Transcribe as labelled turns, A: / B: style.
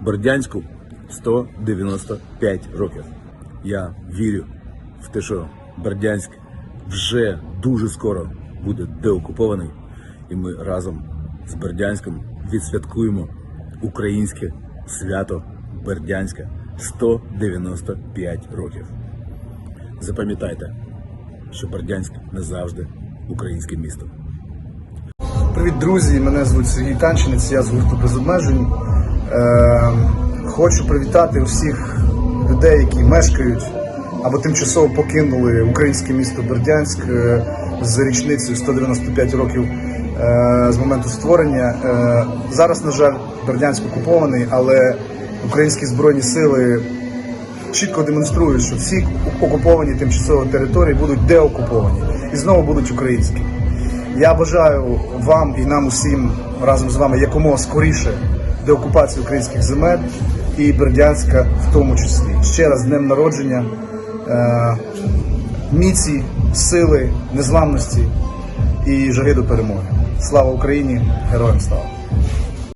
A: Бердянську 195 років. Я вірю в те, що Бердянськ вже дуже скоро буде деокупований, і ми разом з Бердянськом відсвяткуємо українське свято Бердянська 195 років. Запам'ятайте, що Бердянськ не завжди українське місто.
B: Привіт, друзі! Мене звуть Сергій Танчинець, я з гурту без обмежень. Хочу привітати усіх людей, які мешкають або тимчасово покинули українське місто Бердянськ е, з річницею 195 років е, з моменту створення. Е, зараз, на жаль, Бердянськ окупований, але українські збройні сили чітко демонструють, що всі окуповані тимчасово території будуть деокуповані і знову будуть українські. Я бажаю вам і нам усім разом з вами якомога скоріше деокупації українських земель і Бердянська в тому числі. Ще раз днем народження, е, міці, сили, незламності і жаги до перемоги. Слава Україні! Героям слава!